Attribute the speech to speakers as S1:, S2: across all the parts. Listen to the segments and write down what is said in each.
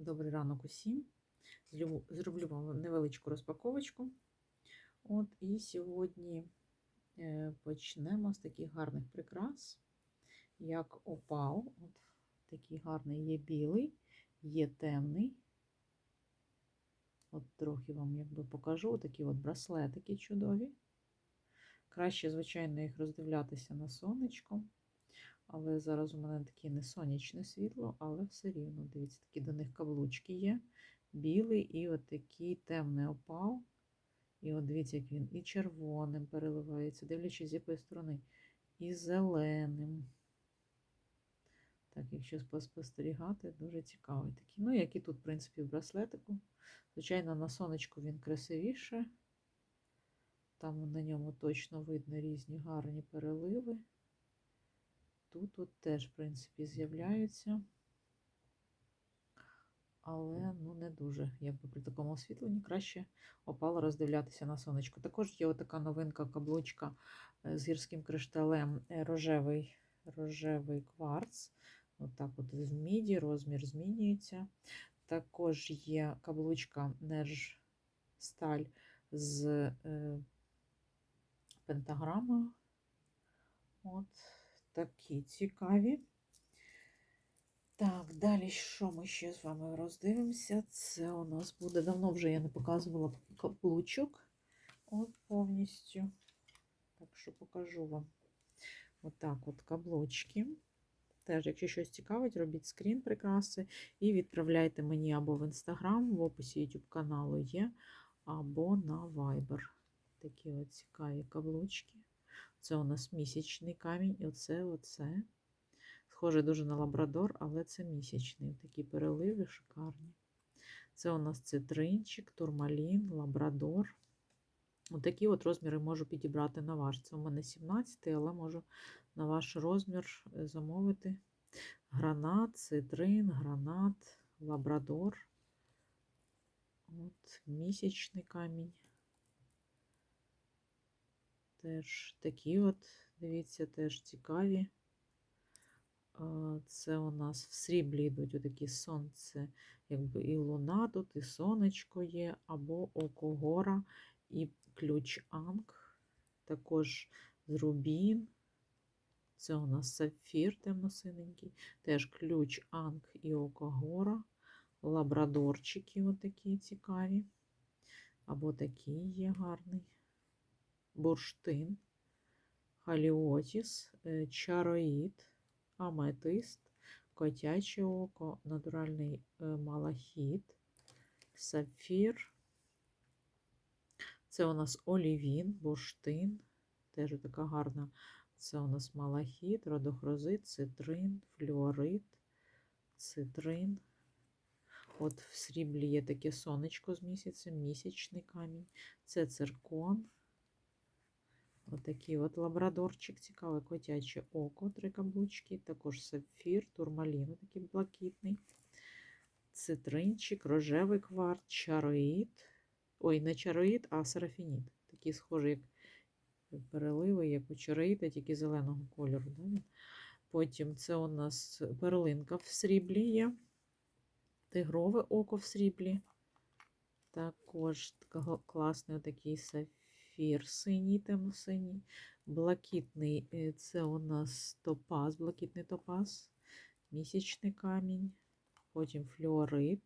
S1: Добрий ранок усім. Зроблю вам невеличку розпаковочку. От, і сьогодні е, почнемо з таких гарних прикрас, як опал. От, такий гарний є білий, є темний. От трохи вам якби покажу такі от браслетики чудові. Краще, звичайно, їх роздивлятися на сонечко. Але зараз у мене таке не сонячне світло, але все рівно. Дивіться, такі до них каблучки є. Білий і от такий темний опал. І от дивіться, як він і червоним переливається, дивлячись з якої сторони, і зеленим. Так, якщо спостерігати, дуже цікавий такий. Ну, як і тут, в принципі, в браслетику. Звичайно, на сонечку він красивіше. Там на ньому точно видно різні гарні переливи. Тут от теж, в принципі, з'являються, але ну, не дуже, якби при такому освітленні краще опало роздивлятися на сонечку. Також є така новинка каблучка е, з гірським кришталем е, рожевий, рожевий кварц. Отак от, в міді, розмір змінюється. Також є каблучка Нерж сталь з е, пентаграмою. От такі цікаві. Так, далі що ми ще з вами роздивимося? Це у нас буде давно вже я не показувала каблучок. От повністю. Так що покажу вам. Отак от, от каблучки. Теж, якщо щось цікавить, робіть скрін прикраси і відправляйте мені або в інстаграм, в описі YouTube каналу є, або на Viber. Такі от цікаві каблучки. Це у нас місячний камінь, і оце, оце. Схоже дуже на лабрадор, але це місячний. Такі переливи шикарні. Це у нас цитринчик, турмалін, лабрадор. Отакі от розміри можу підібрати на ваш. Це у мене 17, але можу на ваш розмір замовити. Гранат, цитрин, гранат, лабрадор. От, Місячний камінь. Теж такі от, дивіться, теж цікаві. Це у нас в сріблі йдуть отакі сонце, якби і луна тут, і сонечко є, або окогора, і ключ Анг, також з рубін. Це у нас сапфір темно-синенький, теж ключ Анг і окогора, лабрадорчики отакі цікаві. Або такий є гарний бурштин, халіотіс, чароїд, аметист, котяче око, натуральний малахіт, сапфір. Це у нас олівін, бурштин, теж така гарна. Це у нас малахіт, родохрозит, цитрин, флюорит, цитрин. От в сріблі є таке сонечко з місяцем, місячний камінь. Це циркон. Отакий от лабрадорчик, цікаве котяче око, три каблучки, також сапфір, турмалін, такий блакитний, цитринчик, рожевий кварт, чароїд. Ой, не чароїд, а серафініт. Такий схожий, як переливи, як у чароїда, тільки зеленого кольору. Да? Потім це у нас перлинка в сріблі є, тигрове око в сріблі. Також класний такий сапфір сапфір синій, темно-синій, блакитний е, це у нас топаз, блакитний топаз, місячний камінь, потім флюорит.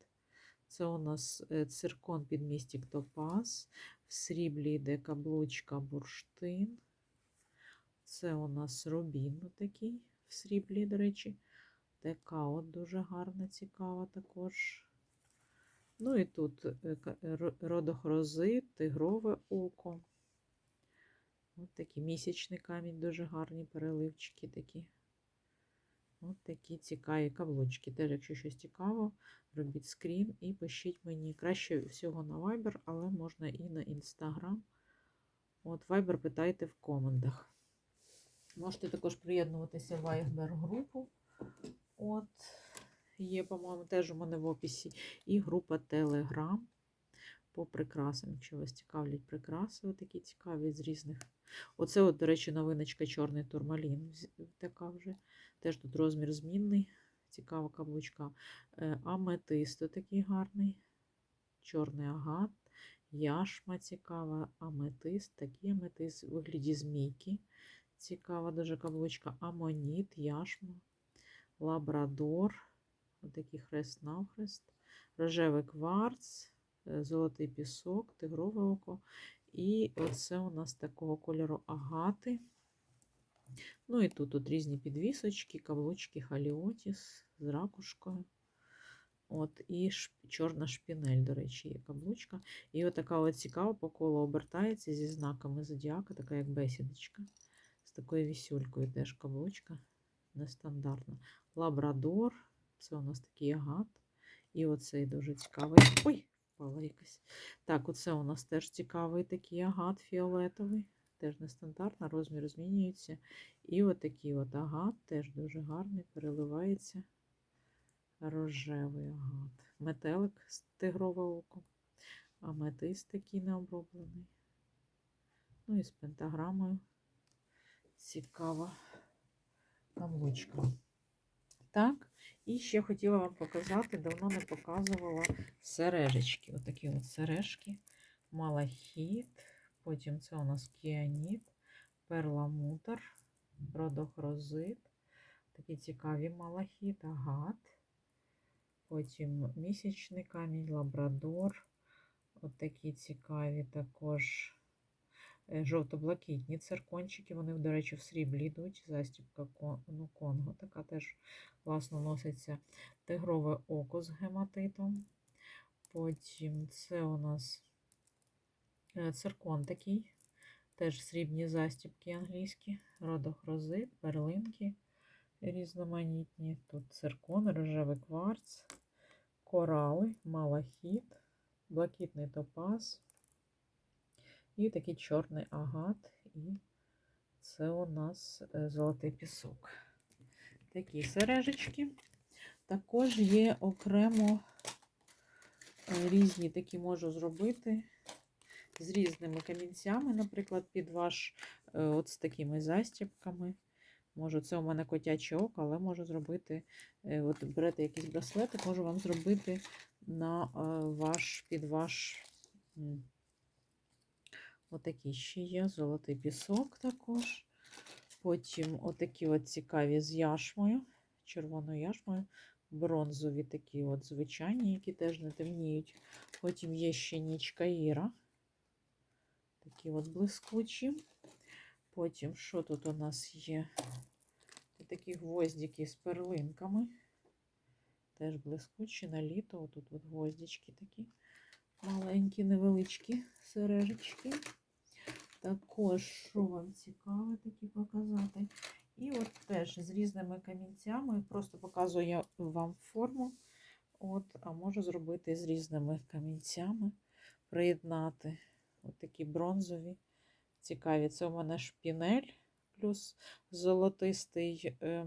S1: Це у нас е, циркон підмістік топаз, в сріблі йде каблучка бурштин. Це у нас рубін такий в сріблі, до речі. Така от дуже гарна, цікава також. Ну і тут е, родохрозит, тигрове око. Ось такий місячний камінь, дуже гарні переливчики такі. Ось такі цікаві каблучки. Теж, якщо щось цікаво, робіть скрін і пишіть мені. Краще всього на Viber, але можна і на Instagram. От Viber питайте в коментах. Можете також приєднуватися в Viber групу. От, є, по-моєму, теж у мене в описі. І група Telegram по прикрасам. Якщо вас цікавлять прикраси, такі цікаві з різних. Оце, от, до речі, новиночка чорний турмалін. Така вже. Теж тут розмір змінний. цікава каблучка. Е, Аметисто такий гарний, чорний агат, яшма цікава, аметист, такий аметист у вигляді змійки. Цікава дуже каблучка, амоніт, яшма, лабрадор, отакий хрест навхрест, рожевий кварц, е, золотий пісок, тигрове око. І оце у нас такого кольору агати. Ну і тут от різні підвісочки, каблучки халіотіс з ракушкою. От, і чорна шпінель, до речі, є каблучка. І от така от цікава по колу обертається зі знаками зодіака, така як бесідочка. З такою вісюлькою теж каблучка. Нестандартна. Лабрадор, це у нас такий агат. І оцей дуже цікавий. Ой, впала якась. Так, оце у нас теж цікавий такий агат фіолетовий. Теж нестандартна, розмір змінюється. І отакий от агат теж дуже гарний, переливається рожевий агат. Метелик з тигрове око. Аметист такий необроблений. Ну і з пентаграмою. Цікава каблучка. Так, і ще хотіла вам показати, давно не показувала сережечки. Отакі от сережки. Малахіт. Потім це у нас кіаніт, перламутр, родохрозит. Такі цікаві малахіт, агат. Потім місячний камінь, лабрадор. От цікаві також жовто-блакитні циркончики. Вони, до речі, в сріблі йдуть. Застібка ну, Конго. Така теж класно носиться тигрове око з гематитом. Потім це у нас е, циркон такий. Теж срібні застібки англійські, родохрозит, перлинки різноманітні. Тут циркон, рожевий кварц, корали, малахіт, блакитний топаз і такий чорний агат. І це у нас е, золотий пісок. Такі сережечки. Також є окремо е, різні такі можу зробити з різними камінцями, наприклад, під ваш, е, от з такими застібками. Можу, це у мене котяче око, але можу зробити, от берете якийсь браслетик, можу вам зробити на ваш, під ваш отакі ще є, золотий пісок також. Потім отакі от цікаві з яшмою, червоною яшмою, бронзові такі от звичайні, які теж не темніють. Потім є ще нічка Іра. Такі от блискучі. Потім, що тут у нас є? Такі гвоздики з перлинками. Теж блискучі на літо. Тут от гвоздички такі маленькі, невеличкі сережечки. Також, що вам цікаво такі показати. І от теж з різними камінцями. Просто показую вам форму. От, а можу зробити з різними камінцями, приєднати. От такі бронзові. Цікаві. Це у мене шпінель плюс золотистий, е,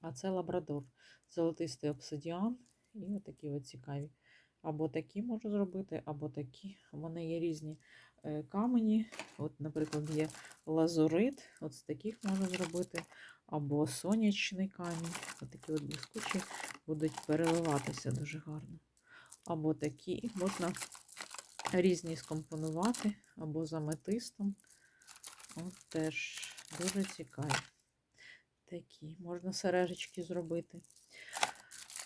S1: а це лабрадор. Золотистий обсидіан. І отакі от цікаві. Або такі можу зробити, або такі. Мене є різні камені. От, наприклад, є лазурит. От з таких можу зробити. Або сонячний камінь. Отакі от блискучі будуть переливатися дуже гарно. Або такі можна різні скомпонувати, або з аметистом. От теж дуже цікаві. Такі, можна сережечки зробити.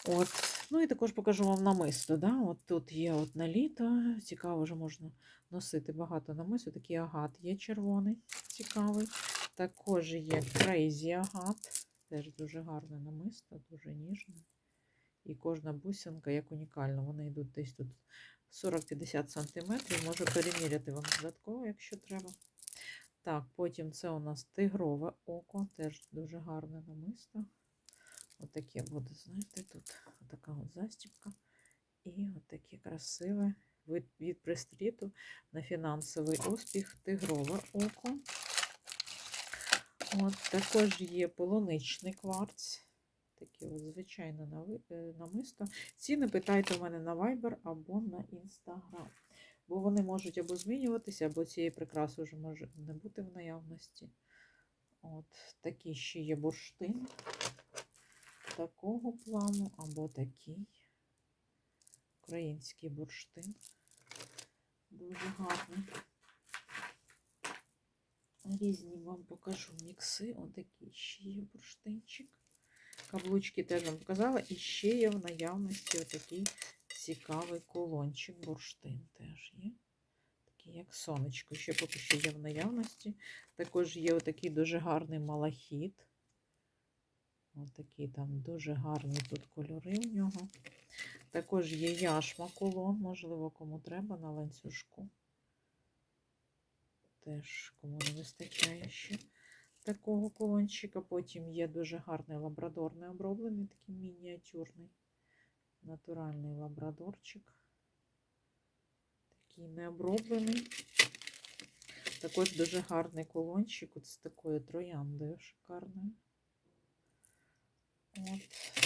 S1: От. Ну і також покажу вам намисто. Да? От тут є от на літо. Цікаво, вже можна носити багато намису. Такий агат є червоний, цікавий. Також є крейзі агат. Теж дуже гарне намисто, дуже ніжне. І кожна бусинка як унікальна. Вони йдуть десь тут 40-50 см. Можу переміряти вам додатково, якщо треба. Так, потім це у нас тигрове око, теж дуже гарне намисто. Отаке буде, знаєте, тут така от застібка. І отаке красиве від, від пристріту на фінансовий успіх тигрове око. От Також є полуничний кварц. Таке от звичайне е, намисто. Ціни питайте у мене на Viber або на Instagram. Бо вони можуть або змінюватися, або цієї прикраси вже може не бути в наявності. От Такий ще є бурштин. Такого плану, або такий. Український бурштин. Дуже гарний. Різні вам покажу мікси. Отакий ще є бурштинчик. Каблучки теж вам показала. І ще є в наявності отакий цікавий колончик. Бурштин теж є. Такий, як сонечко. Ще поки що є в наявності. Також є отакий дуже гарний малахіт. Отакі там дуже гарні тут кольори в нього. Також є яшма колон, можливо, кому треба на ланцюжку. Теж кому не вистачає ще такого колончика. Потім є дуже гарний лабрадорний оброблений, такий мініатюрний, натуральний лабрадорчик. Такий необроблений. Також дуже гарний колончик от з такою трояндою шикарною. От.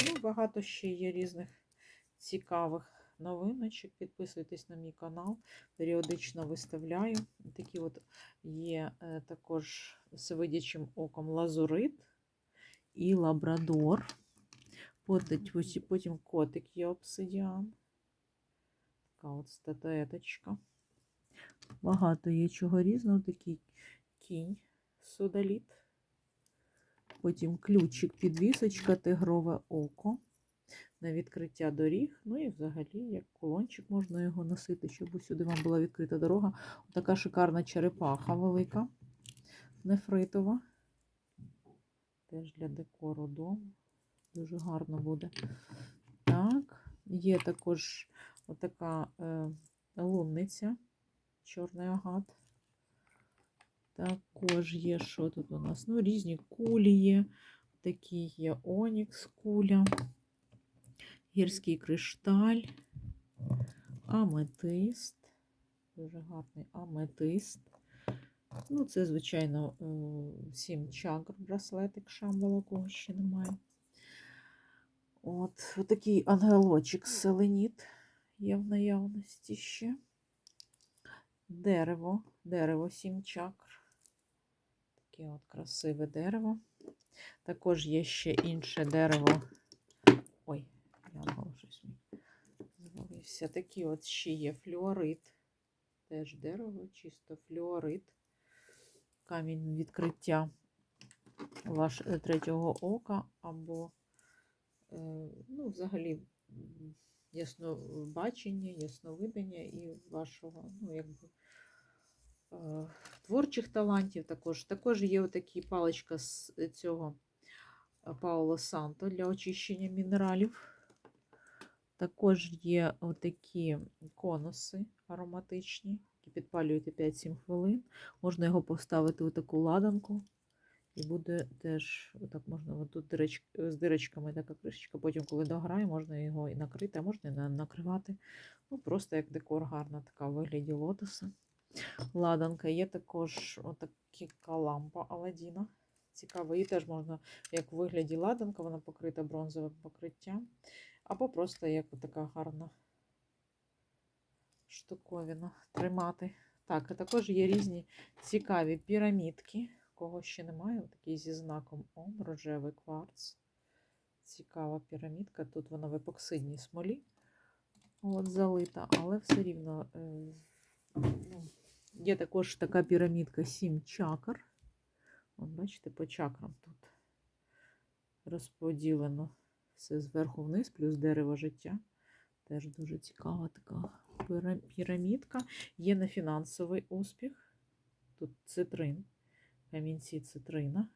S1: Ну, багато ще є різних цікавих новиночок. Підписуйтесь на мій канал, періодично виставляю. Такі от є е, також всевидячим оком лазурит і лабрадор. Потім котик є обсидіан. Така от статуеточка. Багато є чого різного. Такий кінь судоліт. Потім ключик, підвісочка, тигрове око на відкриття доріг. Ну і взагалі, як колончик можна його носити, щоб усюди вам була відкрита дорога. Така шикарна черепаха велика, нефритова. Теж для декору дому. Дуже гарно буде. Так, є також отака е, лунниця, чорний агат. Також є, що тут у нас? Ну, різні кулі є. Такі є Онікс куля, гірський кришталь, аметист. Дуже гарний аметист. Ну, це, звичайно, е, сім чакр браслетик шамбала, кого ще немає. От, такий ангелочок селеніт є в наявності ще. Дерево, дерево сім чакр. Таке от красиве дерево. Також є ще інше дерево. Ой, я щось звалився. Такі от ще є флюорит. Теж дерево, чисто флюорит. Камінь відкриття ваш е, третього ока, або, е, ну, взагалі, яснобачення, ясновидення і вашого, ну, якби. Е, творчих талантів також. Також є отакі паличка з цього Пауло Санто для очищення мінералів. Також є отакі конуси ароматичні, які підпалюєте 5-7 хвилин. Можна його поставити у таку ладанку. І буде теж, отак можна тут дирич, з дирочками така кришечка. Потім, коли дограє, можна його і накрити, а можна і накривати. Ну, Просто як декор гарна така в вигляді лотоса ладанка. Є також така лампа Аладдіна. Цікаво, її теж можна, як в вигляді ладанка, вона покрита бронзовим покриттям. Або просто як така гарна штуковина тримати. Так, а також є різні цікаві пірамідки. Кого ще немає, такий зі знаком Ом, рожевий кварц. Цікава пірамідка. Тут вона в епоксидній смолі от, залита, але все рівно. Е, ну, Є також така пірамідка 7 чакр. От, бачите, по чакрам тут розподілено все зверху вниз, плюс дерево життя. Теж дуже цікава така пірамідка. Є на фінансовий успіх. Тут цитрин, камінці цитрина.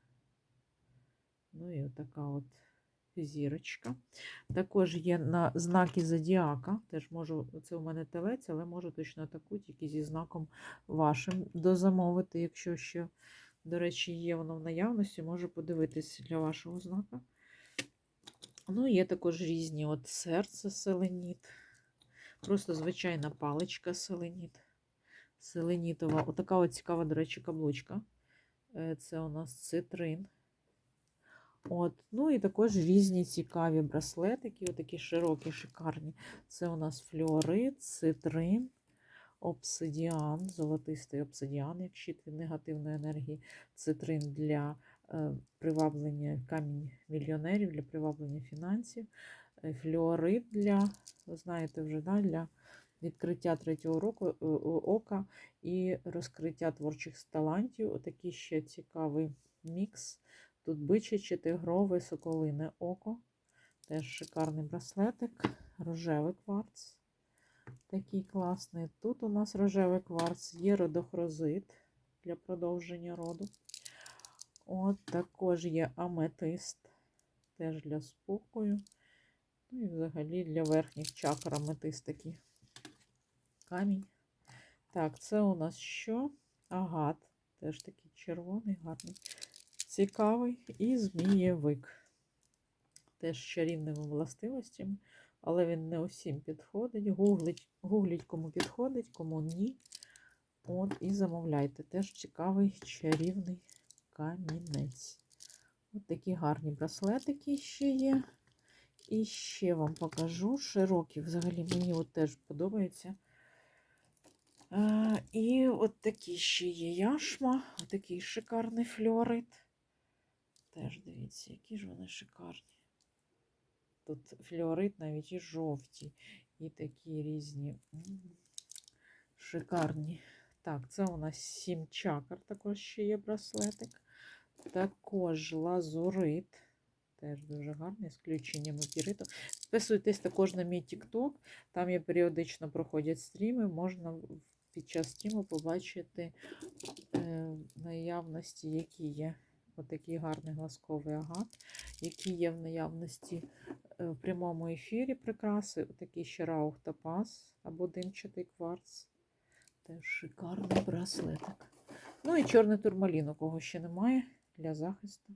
S1: Ну і отака от зірочка. Також є на знаки зодіака. Теж можу, це у мене телець, але можу точно таку, тільки зі знаком вашим дозамовити, якщо ще, до речі, є воно в наявності, можу подивитись для вашого знака. Ну, є також різні от серце селеніт. Просто звичайна паличка селеніт. Селенітова. Отака от цікава, до речі, каблучка. Е, це у нас цитрин. От. Ну і також різні цікаві браслетики, отакі широкі, шикарні. Це у нас флюорит, цитрин, обсидіан, золотистий обсидіан, як щит від негативної енергії, цитрин для е, приваблення камінь мільйонерів для приваблення фінансів, е, флюорит для, знаєте вже, да, для відкриття третього року, е, ока і розкриття творчих талантів. Отакий ще цікавий мікс. Тут бичаче, тигрове, соковине око. Теж шикарний браслетик, рожевий кварц. Такий класний. Тут у нас рожевий кварц, є родохрозит для продовження роду. От також є аметист, теж для спокою. Ну і взагалі для верхніх чакр аметист такий камінь. Так, це у нас що? Агат. Теж такий червоний, гарний, цікавий. І змієвик. Теж з чарівними властивостями, але він не усім підходить. Гуглить, гугліть, кому підходить, кому ні. От і замовляйте. Теж цікавий чарівний камінець. От такі гарні браслетики ще є. І ще вам покажу широкі. Взагалі мені от теж подобається. А, і от такі ще є яшма, от такий шикарний флюорит. Теж дивіться, які ж вони шикарні. Тут флюорит навіть і жовті, і такі різні шикарні. Так, це у нас сім чакр, також ще є браслетик. Також лазурит. Теж дуже гарний з включенням епіриту. Підписуйтесь також на мій TikTok. Там я періодично проходять стріми. Можна під час стріму побачити е, наявності, які є отакий гарний глазковий агат, які є в наявності е, в прямому ефірі прикраси. Отакий ще раух топаз або димчатий кварц. Теж шикарний браслетик. Ну і чорний турмалін, у кого ще немає для захисту.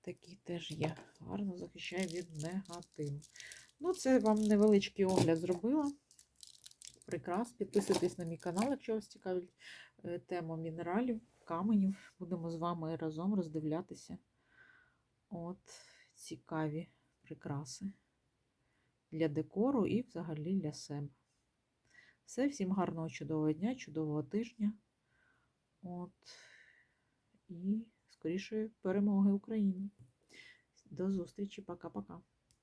S1: Такий теж є. Гарно захищає від негативу. Ну, це вам невеличкий огляд зробила. Прикрас. Підписуйтесь на мій канал, якщо вас цікавить е, тема мінералів, каменів. Будемо з вами разом роздивлятися. От цікаві прикраси для декору і взагалі для себе. Все, всім гарного, чудового дня, чудового тижня. От. І скорішої перемоги Україні. До зустрічі. Пока-пока.